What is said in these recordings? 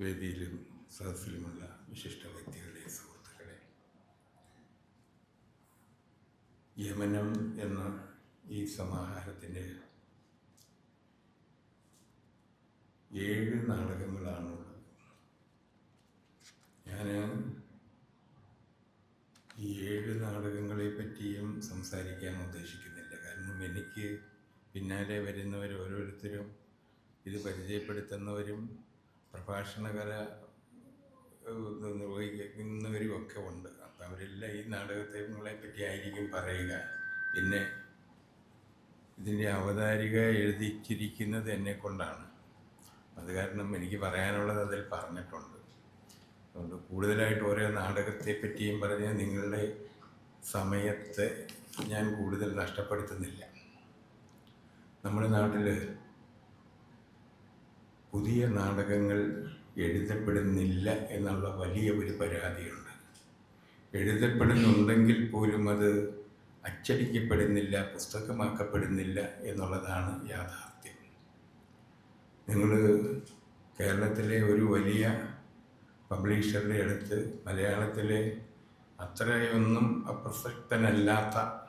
വേദിയിലും സദസ്സിലുമുള്ള വിശിഷ്ട വ്യക്തികളെ സുഹൃത്തുക്കളെ. യമനം എന്ന ഈ സമാഹാരത്തിന്റെ ഏഴ് നാടകങ്ങളാണുള്ളത് ഞാൻ ഈ ഏഴ് നാടകങ്ങളെ പറ്റിയും സംസാരിക്കാൻ ഉദ്ദേശിക്കുന്നില്ല. കാരണം എനിക്ക് പിന്നാലെ വരുന്നവർ ഓരോരുത്തരും ഇത് പരിചയപ്പെടുത്തുന്നവരും പ്രഭാഷണകല ഏഹ്, നിർവഹിക്കുന്നവരും ഒക്കെ ഉണ്ട്. അപ്പം അവരെല്ലാം ഈ നാടകത്തെ പറ്റി ആയിരിക്കും പറയുക. പിന്നെ ഇതിന്റെ അവതാരിക എഴുതിച്ചിരിക്കുന്നത് എന്നെ കൊണ്ടാണ്. അത് കാരണം എനിക്ക് പറയാനുള്ളത് അതിൽ പറഞ്ഞിട്ടുണ്ട്. അതുകൊണ്ട് കൂടുതലായിട്ട് ഓരോ നാടകത്തെ പറ്റിയും പറഞ്ഞ് നിങ്ങളുടെ സമയത്തെ ഞാൻ കൂടുതൽ നഷ്ടപ്പെടുത്തുന്നില്ല. നമ്മുടെ നാട്ടിൽ പുതിയ നാടകങ്ങൾ എഴുതപ്പെടുന്നില്ല എന്നുള്ള വലിയ ഒരു പരാതിയുണ്ട്. എഴുതപ്പെടുന്നുണ്ടെങ്കിൽ പോലും അത് അച്ചടിക്കപ്പെടുന്നില്ല പുസ്തകമാക്കപ്പെടുന്നില്ല എന്നുള്ളതാണ് യാഥാർത്ഥ്യം. നിങ്ങൾ കേരളത്തിലെ ഒരു വലിയ പബ്ലിഷറുടെ അടുത്ത് മലയാളത്തിലെ അത്രയൊന്നും അപ്രസക്തനല്ലാത്ത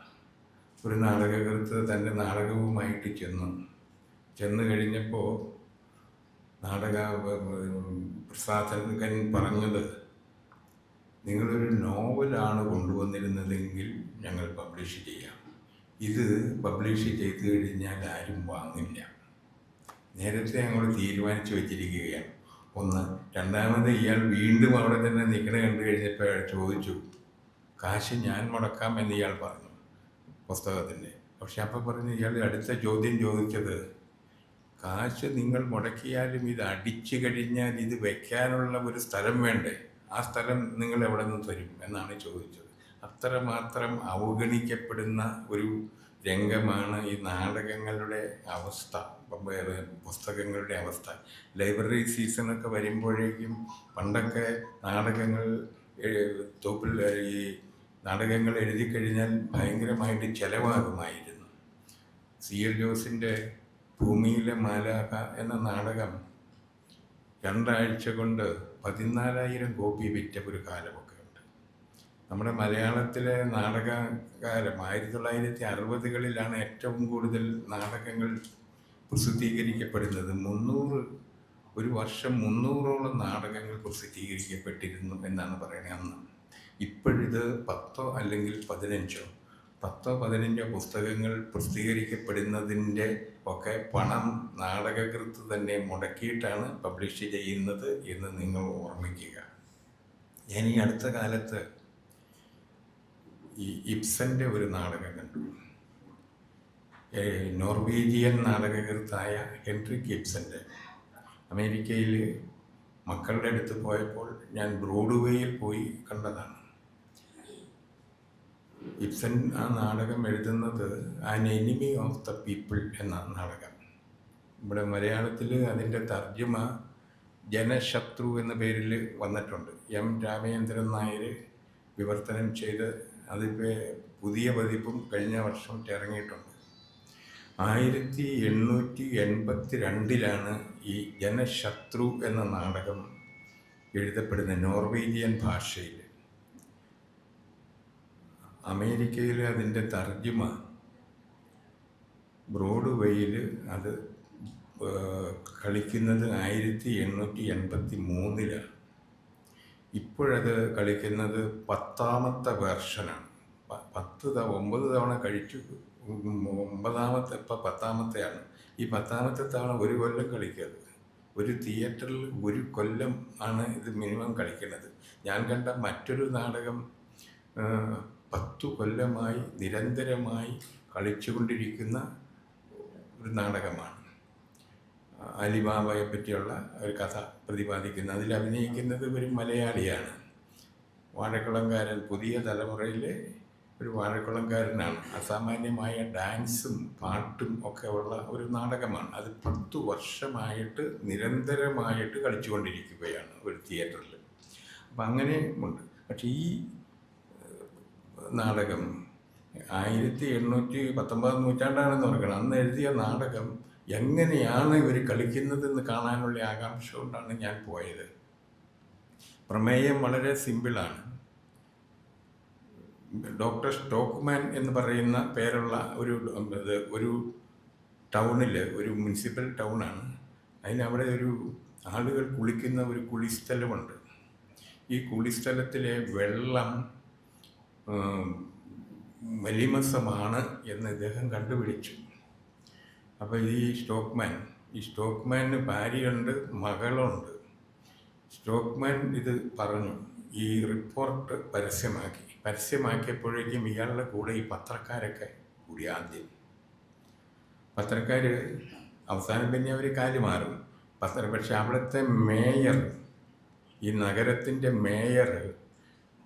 ഒരു നാടകകൃത്ത് തന്റെ നാടകവുമായിട്ട് ചെന്നു. ചെന്നു കഴിഞ്ഞപ്പോൾ നാടക പ്രസാധകൻ പറഞ്ഞത് നിങ്ങളൊരു നോവലാണ് കൊണ്ടുവന്നിരുന്നതെങ്കിൽ ഞങ്ങൾ പബ്ലിഷ് ചെയ്യാം. ഇത് പബ്ലിഷ് ചെയ്ത് കഴിഞ്ഞാൽ ആരും വാങ്ങില്ല. നേരത്തെ ഞങ്ങൾ തീരുമാനിച്ചു വെച്ചിരിക്കുകയാണ്. ഒന്ന് രണ്ടാമത് ഇയാൾ വീണ്ടും അവിടെ തന്നെ നിൽക്കണ കണ്ടു കഴിഞ്ഞപ്പോൾ അയാൾ ചോദിച്ചു കാശ് ഞാൻ മുടക്കാം എന്ന് ഇയാൾ പറഞ്ഞു പുസ്തകത്തിന്റെ. പക്ഷെ അപ്പം പറഞ്ഞു ഇയാൾ അടുത്ത ചോദ്യം ചോദിച്ചത് കാശ് നിങ്ങൾ മുടക്കിയാലും ഇത് അടിച്ചു കഴിഞ്ഞാൽ ഇത് വെക്കാനുള്ള ഒരു സ്ഥലം വേണ്ടേ? ആ സ്ഥലം നിങ്ങൾ എവിടെ നിന്ന് തരും എന്നാണ് ചോദിച്ചത്. അത്രമാത്രം അവഗണിക്കപ്പെടുന്ന ഒരു രംഗമാണ് ഈ നാടകങ്ങളുടെ അവസ്ഥ പുസ്തകങ്ങളുടെ അവസ്ഥ. ലൈബ്രറി സീസണൊക്കെ വരുമ്പോഴേക്കും പണ്ടൊക്കെ നാടകങ്ങൾ തോപ്പിൽ ഈ നാടകങ്ങൾ എഴുതി കഴിഞ്ഞാൽ ഭയങ്കരമായിട്ട് ചിലവാകുമായിരുന്നു. സി എൽ ജോസിന്റെ ഭൂമിയിലെ മാലാഖ എന്ന നാടകം രണ്ടാഴ്ച കൊണ്ട് പതിനാലായിരം കോപ്പി വിറ്റ ഒരു കാലമൊക്കെ ഉണ്ട്. നമ്മുടെ മലയാളത്തിലെ നാടകകാലം ആയിരത്തി തൊള്ളായിരത്തി അറുപതുകളിലാണ് ഏറ്റവും കൂടുതൽ നാടകങ്ങൾ പ്രസിദ്ധീകരിക്കപ്പെടുന്നത്. മുന്നൂറ് ഒരു വർഷം മുന്നൂറോളം നാടകങ്ങൾ പ്രസിദ്ധീകരിക്കപ്പെട്ടിരുന്നു എന്നാണ് പറയുന്നത് അന്ന്. ഇപ്പോഴിത് പത്തോ അല്ലെങ്കിൽ പതിനഞ്ചോ പത്തോ പതിനഞ്ചോ പുസ്തകങ്ങൾ പ്രസിദ്ധീകരിക്കപ്പെടുന്നതിന്റെ ഒക്കെ പണം നാടകകൃത്ത് തന്നെ മുടക്കിയിട്ടാണ് പബ്ലിഷ് ചെയ്യുന്നത് എന്ന് നിങ്ങൾ ഓർമ്മിക്കുക. ഞാൻ ഈ അടുത്ത കാലത്ത് ഈ ഇപ്സന്റെ ഒരു നാടകം കണ്ടു. നോർവീജിയൻ നാടകകൃത്തായ ഹെൻറിക് ഇപ്സന്റെ അമേരിക്കയിൽ മക്കളുടെ അടുത്ത് പോയപ്പോൾ ഞാൻ ബ്രോഡ്വേയിൽ പോയി കണ്ടതാണ്. ഇബ്സൻ ആ നാടകം എഴുതുന്നത് an enemy of the people എന്ന നാടകം. ഇവിടെ മലയാളത്തിൽ അതിന്റെ തർജമ ജനശത്രു എന്ന പേരിൽ വന്നിട്ടുണ്ട്. എം രാമചന്ദ്രൻ നായർ വിവർത്തനം ചെയ്ത് അതിപ്പോൾ പുതിയ പതിപ്പും കഴിഞ്ഞ വർഷം ഇറങ്ങിയിട്ടുണ്ട്. ആയിരത്തി എണ്ണൂറ്റി എൺപത്തി രണ്ടിലാണ് ഈ ജനശത്രു എന്ന നാടകം എഴുതപ്പെടുന്നത് നോർവീജിയൻ ഭാഷയിൽ അമേരിക്കയിൽ അതിന്റെ തർജിമ ബ്രോഡ്വേയിൽ അത് കളിക്കുന്നത് ആയിരത്തി എണ്ണൂറ്റി എൺപത്തി മൂന്നിലാണ് ഇപ്പോഴത് കളിക്കുന്നത് പത്താമത്തെ വേർഷനാണ്. പത്ത് തവണ ഒമ്പത് തവണ കഴിച്ചു. ഒമ്പതാമത്തെ ഇപ്പം പത്താമത്തെയാണ്. ഈ പത്താമത്തെ തവണ ഒരു കൊല്ലം കളിക്കരുത്. ഒരു തിയേറ്ററിൽ ഒരു കൊല്ലം ആണ് ഇത് മിനിമം കളിക്കുന്നത് ഞാൻ കണ്ട മറ്റൊരു നാടകം പത്തു കൊല്ലമായി നിരന്തരമായി കളിച്ചുകൊണ്ടിരിക്കുന്ന ഒരു നാടകമാണ്. അലിബാബയെ പറ്റിയുള്ള ഒരു കഥ പ്രതിപാദിക്കുന്നത് അതിൽ അഭിനയിക്കുന്നത് ഒരു മലയാളിയാണ്. വാഴക്കുളംകാരൻ പുതിയ തലമുറയിലെ ഒരു വാഴക്കുളംകാരനാണ്. അസാമാന്യമായ ഡാൻസും പാട്ടും ഒക്കെ ഉള്ള ഒരു നാടകമാണ്. അത് പത്തു വർഷമായിട്ട് നിരന്തരമായിട്ട് കളിച്ചുകൊണ്ടിരിക്കുകയാണ് ഒരു തിയേറ്ററിൽ. അപ്പം അങ്ങനെ ഉണ്ട് പക്ഷേ ഈ നാടകം. ആയിരത്തി എണ്ണൂറ്റി പത്തൊമ്പതാം നൂറ്റാണ്ടാണെന്ന് ഓർക്കണം. അന്ന് എഴുതിയ നാടകം എങ്ങനെയാണ് ഇവർ കളിക്കുന്നതെന്ന് കാണാനുള്ള ആകാംക്ഷ കൊണ്ടാണ് ഞാൻ പോയത്. പ്രമേയം വളരെ സിമ്പിളാണ്. ഡോക്ടർ സ്റ്റോക്ക്മാൻ എന്ന് പറയുന്ന പേരുള്ള ഒരു ഒരു ടൗണിൽ ഒരു മുനിസിപ്പൽ ടൗണാണ്. അതിനവിടെ ഒരു ആളുകൾ കുളിക്കുന്ന ഒരു കുളിസ്ഥലമുണ്ട്. ഈ കുളിസ്ഥലത്തിലെ വെള്ളം മലിമസമാണ് എന്ന് ഇദ്ദേഹം കണ്ടുപിടിച്ചു. അപ്പോൾ ഈ സ്റ്റോക്ക്മാൻ ഈ സ്റ്റോക്ക്മാന് ഭാര്യയുണ്ട് മകളുണ്ട്. സ്റ്റോക്ക്മാൻ ഇത് പറഞ്ഞു ഈ റിപ്പോർട്ട് പരസ്യമാക്കി. പരസ്യമാക്കിയപ്പോഴേക്കും ഇയാളുടെ കൂടെ ഈ പത്രക്കാരൊക്കെ കൂടി ആദ്യം. പത്രക്കാർ അവസാനം പിന്നെ അവർ കാൽ മാറും. പത്ര പക്ഷെ അവിടുത്തെ മേയർ ഈ നഗരത്തിന്റെ മേയർ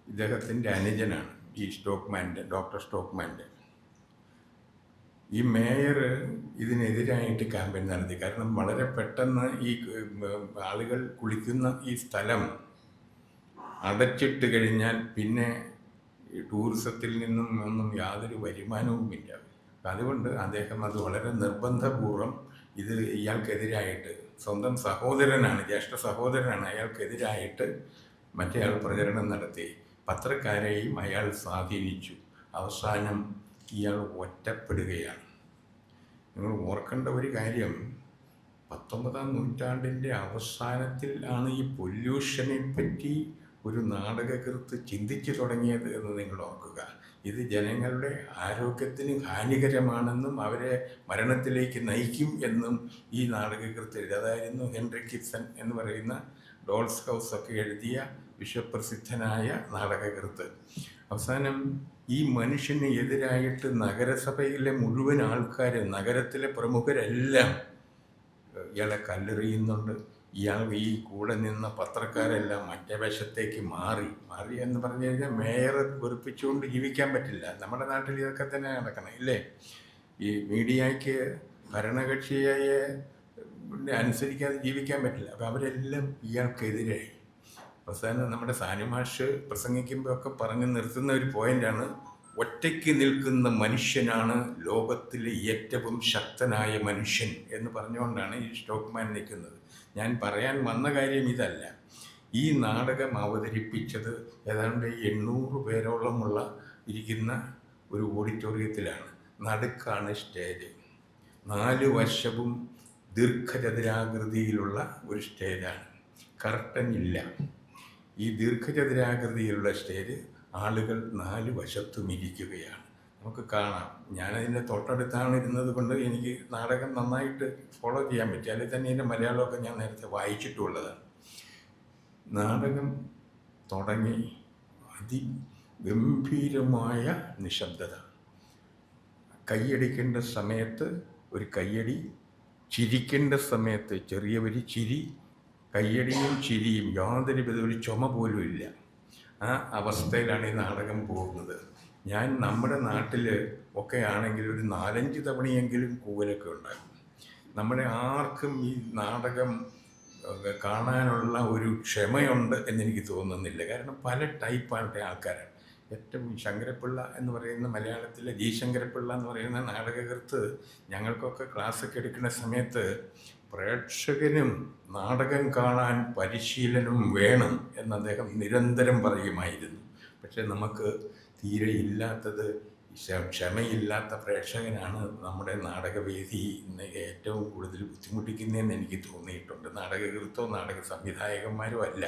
ഇദ്ദേഹത്തിന്റെ അനുജനാണ്. ഈ സ്റ്റോക്ക്മാന്റെ ഡോക്ടർ സ്റ്റോക്ക്മാന്റെ ഈ മേയർ ഇതിനെതിരായിട്ട് ക്യാമ്പയിൻ നടത്തി. കാരണം വളരെ പെട്ടെന്ന് ഈ ആളുകൾ കുളിക്കുന്ന ഈ സ്ഥലം അടച്ചിട്ട് കഴിഞ്ഞാൽ പിന്നെ ടൂറിസത്തിൽ നിന്നും ഒന്നും യാതൊരു വരുമാനവുമില്ല. അതുകൊണ്ട് അദ്ദേഹം അത് വളരെ നിർബന്ധപൂർവം ഇത് ഇയാൾക്കെതിരായിട്ട് സ്വന്തം സഹോദരനാണ് ജ്യേഷ്ഠ സഹോദരനാണ് അയാൾക്കെതിരായിട്ട് മറ്റേയാൾ പ്രചരണം നടത്തി. പത്രക്കാരെയും അയാൾ സ്വാധീനിച്ചു. അവസാനം ഇയാൾ ഒറ്റപ്പെടുകയാണ്. നിങ്ങൾ ഓർക്കേണ്ട ഒരു കാര്യം പത്തൊമ്പതാം നൂറ്റാണ്ടിന്റെ അവസാനത്തിൽ ആണ് ഈ പൊല്യൂഷനെ പറ്റി ഒരു നാടകകൃത്ത് ചിന്തിച്ചു തുടങ്ങിയത് എന്ന് നിങ്ങൾ ഓർക്കുക. ഇത് ജനങ്ങളുടെ ആരോഗ്യത്തിന് ഹാനികരമാണെന്നും അവരെ മരണത്തിലേക്ക് നയിക്കും എന്നും ഈ നാടകകൃത്ത് എഴുതായിരുന്നു ഹെൻറി കിപ്സൺ എന്ന് പറയുന്ന ഡോൾസ് ഹൗസ് ഒക്കെ എഴുതിയ വിശ്വപ്രസിദ്ധനായ നാടകകൃത്ത്. അവസാനം ഈ മനുഷ്യന് എതിരായിട്ട് നഗരസഭയിലെ മുഴുവൻ ആൾക്കാർ നഗരത്തിലെ പ്രമുഖരെല്ലാം ഇയാളെ കല്ലെറിയുന്നുണ്ട്. ഇയാൾ ഈ കൂടെ നിന്ന പത്രക്കാരെല്ലാം മറ്റേ വശത്തേക്ക് മാറി. മാറി എന്ന് പറഞ്ഞു കഴിഞ്ഞാൽ മേയറെ വെറുപ്പിച്ചുകൊണ്ട് ജീവിക്കാൻ പറ്റില്ല. നമ്മുടെ നാട്ടിൽ ഇതൊക്കെ തന്നെ നടക്കണം ഇല്ലേ? ഈ മീഡിയയ്ക്ക് ഭരണകക്ഷിയെ അനുസരിക്കാതെ ജീവിക്കാൻ പറ്റില്ല. അപ്പം അവരെല്ലാം ഇയാൾക്കെതിരായി. അവസാനം നമ്മുടെ സാനിമാഷ് പ്രസംഗിക്കുമ്പോൾ ഒക്കെ പറഞ്ഞു നിർത്തുന്ന ഒരു പോയിന്റാണ് ഒറ്റയ്ക്ക് നിൽക്കുന്ന മനുഷ്യനാണ് ലോകത്തിലെ ഏറ്റവും ശക്തനായ മനുഷ്യൻ എന്ന് പറഞ്ഞുകൊണ്ടാണ് ഈ സ്റ്റോക്ക്മാൻ നിൽക്കുന്നത്. ഞാൻ പറയാൻ വന്ന കാര്യം ഇതല്ല. ഈ നാടകം അവതരിപ്പിച്ചത് ഏതാണ്ട് എണ്ണൂറ് പേരോളമുള്ള ഇരിക്കുന്ന ഒരു ഓഡിറ്റോറിയത്തിലാണ്. നടുക്കാണ് സ്റ്റേജ്. നാല് വശവും ദീർഘചതുരാകൃതിയിലുള്ള ഒരു സ്റ്റേജാണ്. കർട്ടൻ ഇല്ല. ഈ ദീർഘചതുരാകൃതിയിലുള്ള സ്റ്റേജ് ആളുകൾ നാല് വശത്തും ഇരിക്കുകയാണ്. നമുക്ക് കാണാം. ഞാനതിന്റെ തൊട്ടടുത്താണ് ഇരുന്നത് കൊണ്ട് എനിക്ക് നാടകം നന്നായിട്ട് ഫോളോ ചെയ്യാൻ പറ്റി. അല്ലെങ്കിൽ തന്നെ ഇതിന്റെ മലയാളമൊക്കെ ഞാൻ നേരത്തെ വായിച്ചിട്ടുള്ളതാണ്. നാടകം തുടങ്ങി അതിഗംഭീരമായ നിശബ്ദത. കൈയടിക്കേണ്ട സമയത്ത് ഒരു കയ്യടി ചിരിക്കേണ്ട സമയത്ത് ചെറിയ ഒരു ചിരി കയ്യടിയും ചിരിയും യാതൊരു വിധ ഒരു ചുമ പോലും ഇല്ല. ആ അവസ്ഥയിലാണ് ഈ നാടകം പോകുന്നത്. ഞാൻ നമ്മുടെ നാട്ടിൽ ഒക്കെ ആണെങ്കിൽ ഒരു നാലഞ്ച് തവണയെങ്കിലും കൂവലൊക്കെ ഉണ്ടാകും. നമ്മുടെ ആർക്കും ഈ നാടകം കാണാനുള്ള ഒരു ക്ഷമയുണ്ട് എന്നെനിക്ക് തോന്നുന്നില്ല. കാരണം പല ടൈപ്പാണ് ആൾക്കാരാണ്. ഏറ്റവും ശങ്കരപ്പിള്ള എന്ന് പറയുന്ന മലയാളത്തിലെ ജി ശങ്കരപ്പിള്ള എന്ന് പറയുന്ന നാടകകൃത്ത് ഞങ്ങൾക്കൊക്കെ ക്ലാസ്സൊക്കെ എടുക്കുന്ന സമയത്ത് പ്രേക്ഷകനും നാടകം കാണാൻ പരിശീലനം വേണം എന്ന് അദ്ദേഹം നിരന്തരം പറയുമായിരുന്നു. പക്ഷെ നമുക്ക് തീരെ ഇല്ലാത്തത് ക്ഷമയില്ലാത്ത പ്രേക്ഷകനാണ് നമ്മുടെ നാടകവേദി ഇന്ന് ഏറ്റവും കൂടുതൽ ബുദ്ധിമുട്ടിക്കുന്നതെന്ന് എനിക്ക് തോന്നിയിട്ടുണ്ട്. നാടകകൃത്തോ നാടക സംവിധായകന്മാരോ അല്ല.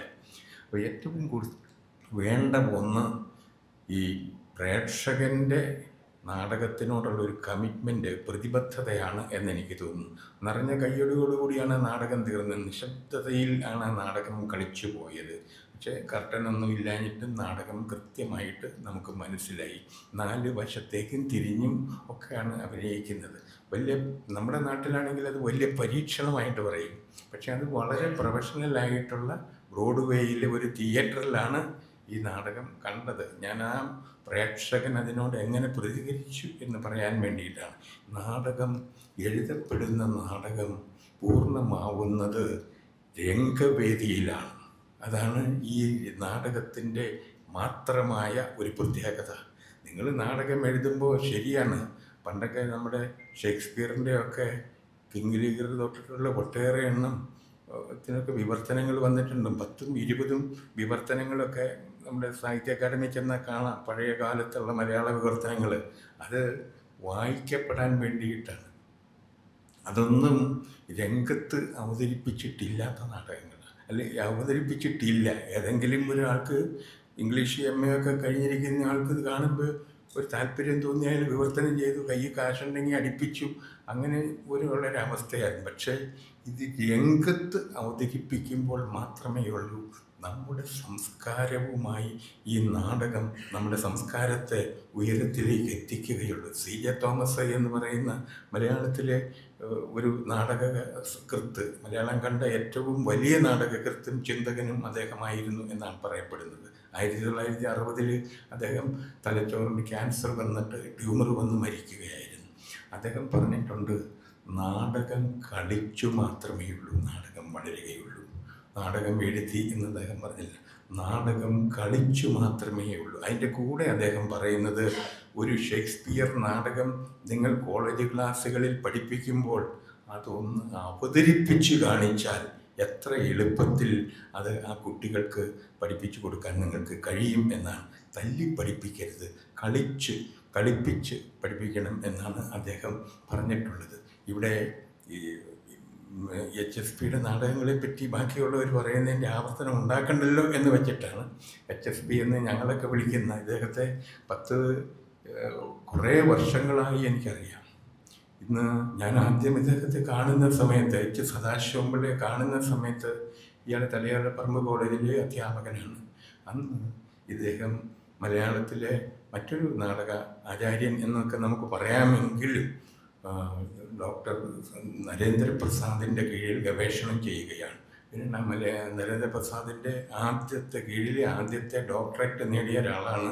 അപ്പോൾ ഏറ്റവും കൂടുതൽ വേണ്ട ഒന്ന് ഈ പ്രേക്ഷകന്റെ നാടകത്തിനോടുള്ള ഒരു കമ്മിറ്റ്മെന്റ് പ്രതിബദ്ധതയാണ് എന്നെനിക്ക് തോന്നുന്നു. നിറഞ്ഞ കയ്യടിയോടുകൂടിയാണ് നാടകം തീർന്നത്. നിശബ്ദതയിൽ ആണ് നാടകം കളിച്ചു പോയത്. പക്ഷേ കർട്ടനൊന്നും ഇല്ലാഞ്ഞിട്ടും നാടകം കൃത്യമായിട്ട് നമുക്ക് മനസ്സിലായി. നാല് വശത്തേക്കും തിരിഞ്ഞും ഒക്കെയാണ് അഭിനയിക്കുന്നത്. വലിയ നമ്മുടെ നാട്ടിലാണെങ്കിൽ അത് വലിയ പരീക്ഷണമായിട്ട് പറയും. പക്ഷേ അത് വളരെ പ്രൊഫഷണലായിട്ടുള്ള ബ്രോഡ്വേയിലെ ഒരു തിയേറ്ററിലാണ് ഈ നാടകം കണ്ടത്. ഞാൻ ആ പ്രേക്ഷകൻ അതിനോട് എങ്ങനെ പ്രതികരിച്ചു എന്ന് പറയാൻ വേണ്ടിയിട്ടാണ്. നാടകം എഴുതപ്പെടുന്ന നാടകം പൂർണമാവുന്നത് രംഗവേദിയിലാണ്. അതാണ് ഈ നാടകത്തിന്റെ മാത്രമായ ഒരു പ്രത്യേകത. നിങ്ങൾ നാടകം എഴുതുമ്പോൾ ശരിയാണ്. പണ്ടൊക്കെ നമ്മുടെ ഷേക്സ്പിയറിന്റെ ഒക്കെ കിങ് തൊട്ടിട്ടുള്ള ഒട്ടേറെ എണ്ണം ത്തിനൊക്കെ വിവർത്തനങ്ങൾ വന്നിട്ടുണ്ട്. പത്തും ഇരുപതും വിവർത്തനങ്ങളൊക്കെ നമ്മുടെ സാഹിത്യ അക്കാദമി ചെന്നാൽ കാണാം. പഴയ കാലത്തുള്ള മലയാള വിവർത്തനങ്ങൾ അത് വായിക്കപ്പെടാൻ വേണ്ടിയിട്ടാണ്. അതൊന്നും രംഗത്ത് അവതരിപ്പിച്ചിട്ടില്ലാത്ത നാടകങ്ങളാണ്. അല്ലെ അവതരിപ്പിച്ചിട്ടില്ല. ഏതെങ്കിലും ഒരാൾക്ക് ഇംഗ്ലീഷ് എം എ ഒക്കെ കഴിഞ്ഞിരിക്കുന്ന ആൾക്ക് ഇത് കാണുമ്പോൾ ഒരു താല്പര്യം തോന്നിയാൽ വിവർത്തനം ചെയ്തു കൈ കാശുണ്ടെങ്കിൽ അടിപ്പിച്ചു. അങ്ങനെ ഒരു ഉള്ളൊരവസ്ഥയായിരുന്നു പക്ഷേ ഇത് രംഗത്ത് അവതരിപ്പിക്കുമ്പോൾ മാത്രമേ ഉള്ളൂ. നമ്മുടെ സംസ്കാരവുമായി ഈ നാടകം നമ്മുടെ സംസ്കാരത്തെ ഉയരത്തിലേക്ക് എത്തിക്കുകയുള്ളൂ. സി ജെ തോമസ് എന്ന് പറയുന്ന മലയാളത്തിലെ ഒരു നാടക കൃത്ത് മലയാളം കണ്ട ഏറ്റവും വലിയ നാടകകൃത്തും ചിന്തകനും അദ്ദേഹമായിരുന്നു എന്നാണ് പറയപ്പെടുന്നത്. ആയിരത്തി തൊള്ളായിരത്തി അറുപതിൽ അദ്ദേഹം തലച്ചോറിന് ക്യാൻസർ വന്നിട്ട് ട്യൂമർ വന്ന് മരിക്കുകയായിരുന്നു. അദ്ദേഹം പറഞ്ഞിട്ടുണ്ട് നാടകം കളിച്ചു മാത്രമേ ഉള്ളൂ നാടകം വളരുകയുള്ളൂ. നാടകം എഴുതി എന്ന് അദ്ദേഹം പറഞ്ഞില്ല. നാടകം കളിച്ചു മാത്രമേ ഉള്ളൂ. അതിന്റെ കൂടെ അദ്ദേഹം പറയുന്നത് ഒരു ഷേക്സ്പിയർ നാടകം നിങ്ങൾ കോളേജ് ക്ലാസ്സുകളിൽ പഠിപ്പിക്കുമ്പോൾ അതൊന്ന് അവതരിപ്പിച്ച് കാണിച്ചാൽ എത്ര എളുപ്പത്തിൽ അത് ആ കുട്ടികൾക്ക് പഠിപ്പിച്ചു കൊടുക്കാൻ നിങ്ങൾക്ക് കഴിയും എന്നാണ്. തല്ലി പഠിപ്പിക്കരുത്. കളിച്ച് കളിപ്പിച്ച് പഠിപ്പിക്കണം എന്നാണ് അദ്ദേഹം പറഞ്ഞിട്ടുള്ളത്. ഇവിടെ എച്ച് എസ് പിയുടെ നാടകങ്ങളെ പറ്റി ബാക്കിയുള്ളവർ പറയുന്നതിന്റെ ആവർത്തനം ഉണ്ടാക്കണ്ടല്ലോ എന്ന് വെച്ചിട്ടാണ് എച്ച് എസ് പി എന്ന് ഞങ്ങളൊക്കെ വിളിക്കുന്ന ഇദ്ദേഹത്തെ പത്ത് കുറേ വർഷങ്ങളായി എനിക്കറിയാം. ഇന്ന് ഞാൻ ആദ്യം ഇദ്ദേഹത്തെ കാണുന്ന സമയത്ത് എച്ച് സദാശിവമ്പിളെ കാണുന്ന സമയത്ത് ഇയാൾ പറമ്പ് കോളേജിലെ അധ്യാപകനാണ്. അന്ന് ഇദ്ദേഹം മലയാളത്തിലെ മറ്റൊരു നാടക ആചാര്യൻ എന്നൊക്കെ നമുക്ക് പറയാമെങ്കിലും ഡോക്ടർ നരേന്ദ്രപ്രസാദിന്റെ കീഴിൽ ഗവേഷണം ചെയ്യുകയാണ്. പിന്നെ നരേന്ദ്രപ്രസാദിന്റെ ആദ്യത്തെ കീഴിലെ ആദ്യത്തെ ഡോക്ടറേറ്റ് നേടിയ ഒരാളാണ്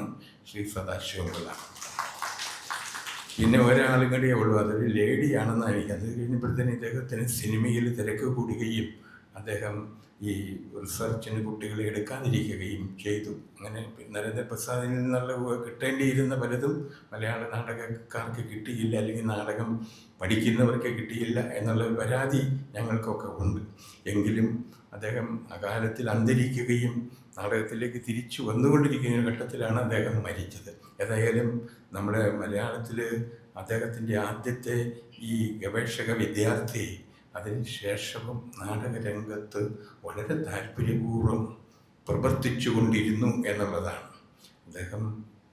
ശ്രീ സദാശിവപിള്ള പിന്നെ ഒരാളും കൂടിയേ ഉള്ളൂ. അതൊരു ലേഡിയാണെന്നായിരിക്കും അത് കഴിഞ്ഞപ്പോഴത്തേന് ഇദ്ദേഹത്തിന് സിനിമയിൽ തിരക്ക് കൂടുകയും അദ്ദേഹം ഈ റിസർച്ചിന് കുട്ടികളെ എടുക്കാതിരിക്കുകയും ചെയ്തു. അങ്ങനെ നരേന്ദ്രപ്രസാദിൽ നിന്നുള്ള കിട്ടേണ്ടിയിരുന്ന പലതും മലയാള നാടകക്കാർക്ക് കിട്ടിയില്ല അല്ലെങ്കിൽ നാടകം പഠിക്കുന്നവർക്ക് കിട്ടിയില്ല എന്നുള്ള പരാതി ഞങ്ങൾക്കൊക്കെ ഉണ്ട്. എങ്കിലും അദ്ദേഹം അകാലത്തിൽ അന്തരിക്കുകയും നാടകത്തിലേക്ക് തിരിച്ചു വന്നുകൊണ്ടിരിക്കുന്ന ഘട്ടത്തിലാണ് അദ്ദേഹം മരിച്ചത്. ഏതായാലും നമ്മുടെ മലയാളത്തിൽ അദ്ദേഹത്തിന്റെ ആദ്യത്തെ ഈ ഗവേഷക വിദ്യാർത്ഥി അതിന് ശേഷവും നാടകരംഗത്ത് വളരെ താല്പര്യപൂർവം പ്രവർത്തിച്ചു കൊണ്ടിരുന്നു എന്നുള്ളതാണ്. അദ്ദേഹം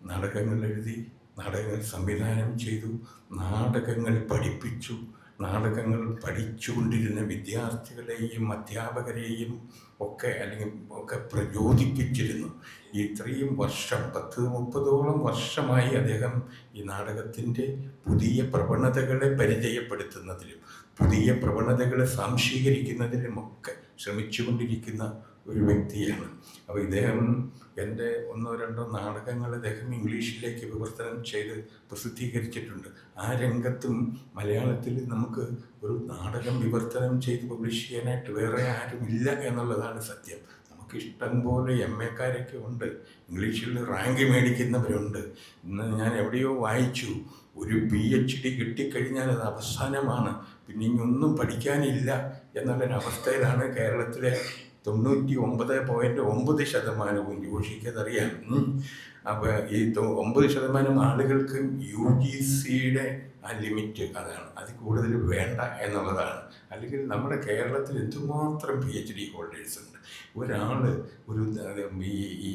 നാടകങ്ങൾ എഴുതി നാടകങ്ങൾ സംവിധാനം ചെയ്തു നാടകങ്ങൾ പഠിപ്പിച്ചു നാടകങ്ങൾ പഠിച്ചുകൊണ്ടിരുന്ന വിദ്യാർത്ഥികളെയും അധ്യാപകരെയും ഒക്കെ അല്ലെങ്കിൽ ഒക്കെ പ്രചോദിപ്പിച്ചിരുന്നു. ഇത്രയും വർഷം പത്ത് മുപ്പതോളം വർഷമായി അദ്ദേഹം ഈ നാടകത്തിന്റെ പുതിയ പ്രവണതകളെ പരിചയപ്പെടുത്തുന്നതിലും പുതിയ പ്രവണതകളെ സ്വാംശീകരിക്കുന്നതിലുമൊക്കെ ശ്രമിച്ചുകൊണ്ടിരിക്കുന്ന ഒരു വ്യക്തിയാണ്. അപ്പോൾ ഇദ്ദേഹം എന്റെ ഒന്നോ രണ്ടോ നാടകങ്ങൾ അദ്ദേഹം ഇംഗ്ലീഷിലേക്ക് വിവർത്തനം ചെയ്ത് പ്രസിദ്ധീകരിച്ചിട്ടുണ്ട്. ആ രംഗത്തും മലയാളത്തിൽ നമുക്ക് ഒരു നാടകം വിവർത്തനം ചെയ്ത് പബ്ലിഷ് ചെയ്യാനായിട്ട് വേറെ ആരുമില്ല എന്നുള്ളതാണ് സത്യം. നമുക്ക് ഇഷ്ടം പോലെ എം എക്കാരൊക്കെ ഉണ്ട്. ഇംഗ്ലീഷിൽ റാങ്ക് മേടിക്കുന്നവരുണ്ട്. ഇന്ന് ഞാൻ എവിടെയോ വായിച്ചു. ഒരു പി എച്ച് ഡി കിട്ടിക്കഴിഞ്ഞാൽ അത് അവസാനമാണ്. പിന്നെ ഇനി ഒന്നും പഠിക്കാനില്ല എന്നുള്ളൊരവസ്ഥയിലാണ് കേരളത്തിലെ തൊണ്ണൂറ്റി ഒമ്പത് പോയിന്റ് ഒമ്പത് ശതമാനവും ജോഷിക്കതറിയാം അപ്പോൾ ഈ ഒമ്പത് ശതമാനം ആളുകൾക്ക് യു ജി സിയുടെ ആ ലിമിറ്റ് അതാണ്. അത് കൂടുതൽ വേണ്ട എന്നുള്ളതാണ്. അല്ലെങ്കിൽ നമ്മുടെ കേരളത്തിൽ എന്തുമാത്രം പി എച്ച് ഡി ഹോൾഡേഴ്സ് ഉണ്ട്. ഒരാൾ ഒരു ഈ ഈ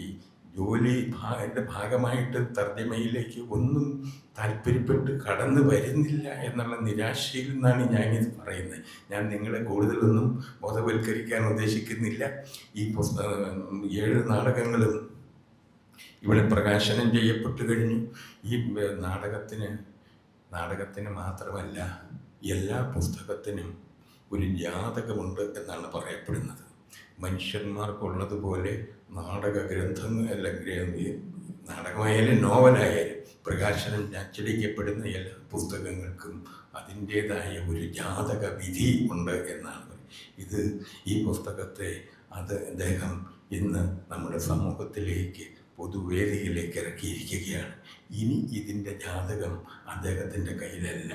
ജോലി എന്റെ ഭാഗമായിട്ട് തർജമയിലേക്ക് ഒന്നും താല്പര്യപ്പെട്ട് കടന്നു വരുന്നില്ല എന്നുള്ള നിരാശയിൽ നിന്നാണ് ഞാനിത് പറയുന്നത്. ഞാൻ നിങ്ങളെ കൂടുതലൊന്നും ബോധവൽക്കരിക്കാൻ ഉദ്ദേശിക്കുന്നില്ല. ഈ ഏഴ് നാടകങ്ങളും ഇവിടെ പ്രകാശനം ചെയ്യപ്പെട്ടു കഴിഞ്ഞു. ഈ നാടകത്തിന് നാടകത്തിന് മാത്രമല്ല എല്ലാ പുസ്തകത്തിനും ഒരു ജാതകമുണ്ട് എന്നാണ് പറയപ്പെടുന്നത്. മനുഷ്യന്മാർക്കുള്ളതുപോലെ നാടക ഗ്രന്ഥങ്ങൾ അല്ലെങ്കിൽ നാടകമായാലും നോവലായാലും പ്രകാശനം അച്ചടിക്കപ്പെടുന്ന എല്ലാ പുസ്തകങ്ങൾക്കും അതിന്റേതായ ഒരു ജാതക വിധി ഉണ്ട് എന്നാണ്. ഇത് ഈ പുസ്തകത്തെ അത് അദ്ദേഹം ഇന്ന് നമ്മുടെ സമൂഹത്തിലേക്ക് പൊതുവേദിയിലേക്ക് ഇറക്കിയിരിക്കുകയാണ്. ഇനി ഇതിന്റെ ജാതകം അദ്ദേഹത്തിന്റെ കയ്യിലല്ല.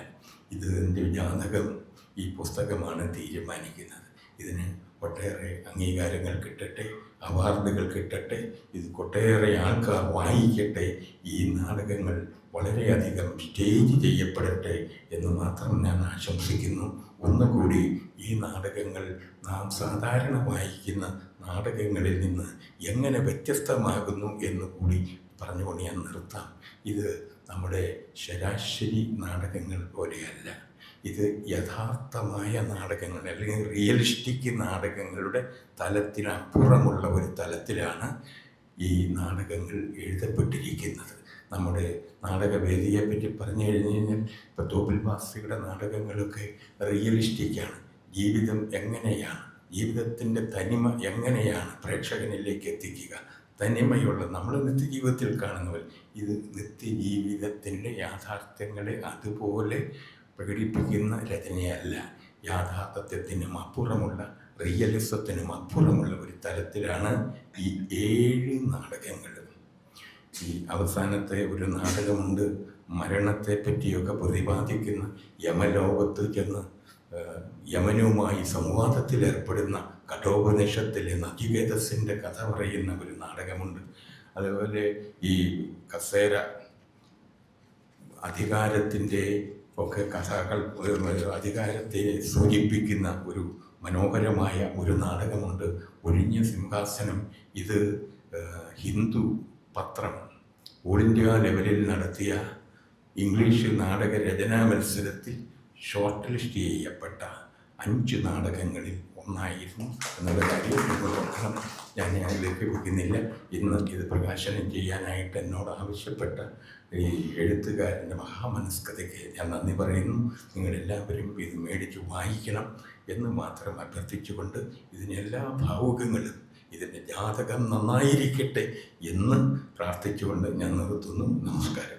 ഇതിന്റെ ജാതകം ഈ പുസ്തകമാണ് തീരുമാനിക്കുന്നത്. ഇതിന് ഒട്ടേറെ അംഗീകാരങ്ങൾ കിട്ടട്ടെ അവാർഡുകൾ കിട്ടട്ടെ ഇത് ഒട്ടേറെ ആൾക്കാർ വായിക്കട്ടെ ഈ നാടകങ്ങൾ വളരെയധികം സ്റ്റേജ് ചെയ്യപ്പെടട്ടെ എന്ന് മാത്രം ഞാൻ ആശംസിക്കുന്നു. ഒന്നുകൂടി ഈ നാടകങ്ങൾ നാം സാധാരണ വായിക്കുന്ന നാടകങ്ങളിൽ നിന്ന് എങ്ങനെ വ്യത്യസ്തമാകുന്നു എന്ന് കൂടി പറഞ്ഞുകൊണ്ട് ഞാൻ നിർത്താം. ഇത് നമ്മുടെ ശരാശരി നാടകങ്ങൾ പോലെയല്ല. ഇത് യഥാർത്ഥമായ നാടകങ്ങൾ അല്ലെങ്കിൽ റിയലിസ്റ്റിക് നാടകങ്ങളുടെ തലത്തിനപ്പുറമുള്ള ഒരു തലത്തിലാണ് ഈ നാടകങ്ങൾ എഴുതപ്പെട്ടിരിക്കുന്നത്. നമ്മുടെ നാടകവേദിയെ പറ്റി പറഞ്ഞു കഴിഞ്ഞു കഴിഞ്ഞാൽ ഇപ്പോൾ തോപ്പിൽ മാസിയുടെ നാടകങ്ങളൊക്കെ റിയലിസ്റ്റിക്കാണ് ജീവിതം എങ്ങനെയാണ്? ജീവിതത്തിന്റെ തനിമ എങ്ങനെയാണ്? പ്രേക്ഷകനിലേക്ക് എത്തിക്കുക. തനിമയുള്ള നമ്മൾ നിത്യജീവിതത്തിൽ കാണുന്നവർ ഇത് നിത്യജീവിതത്തിന്റെ യാഥാർത്ഥ്യങ്ങളെ അതുപോലെ പ്രകടിപ്പിക്കുന്ന രചനയല്ല. യാഥാർത്ഥ്യത്തിനും അപ്പുറമുള്ള റിയലിസത്തിനും അപ്പുറമുള്ള ഒരു തലത്തിലാണ് ഈ ഏഴ് നാടകങ്ങളും. ഈ അവസാനത്തെ ഒരു നാടകമുണ്ട്. മരണത്തെ പറ്റിയൊക്കെ പ്രതിപാദിക്കുന്ന യമലോകത്ത് ചെന്ന് യമനുമായി സംവാദത്തിലേർപ്പെടുന്ന കഠോപനിഷത്തിലെ നചികേതസിന്റെ കഥ പറയുന്ന ഒരു നാടകമുണ്ട്. അതുപോലെ ഈ കസേര അധികാരത്തിന്റെ ഒക്കെ കഥകൾ അധികാരത്തെ സൂചിപ്പിക്കുന്ന ഒരു മനോഹരമായ ഒരു നാടകമുണ്ട്. ഒഴിഞ്ഞ സിംഹാസനം. ഇത് ഹിന്ദു പത്രം. ഓൾ ഇന്ത്യ ലെവലിൽ നടത്തിയ ഇംഗ്ലീഷ് നാടക രചനാ മത്സരത്തിൽ ഷോർട്ട് ലിസ്റ്റ് ചെയ്യപ്പെട്ട അഞ്ച് നാടകങ്ങളിൽ ഒന്നായിരുന്നു എന്നുള്ള കാര്യം ഓർക്കണം ഞാൻ അതിലേക്ക് വയ്ക്കുന്നില്ല. ഇന്ന് ഇത് പ്രകാശനം ചെയ്യാനായിട്ട് എന്നോട് ആവശ്യപ്പെട്ട ഈ എഴുത്തുകാരന്റെ മഹാമനസ്കതയ്ക്ക് ഞാൻ നന്ദി പറയുന്നു. നിങ്ങളെല്ലാവരും ഇത് മേടിച്ച് വായിക്കണം എന്ന് മാത്രം അഭ്യർത്ഥിച്ചുകൊണ്ട് ഇതിന് എല്ലാ ഭാവുകങ്ങളും ഇതിന്റെ ജാതകം നന്നായിരിക്കട്ടെ എന്ന് പ്രാർത്ഥിച്ചുകൊണ്ട് ഞാൻ നിർത്തുന്നു. നമസ്കാരം.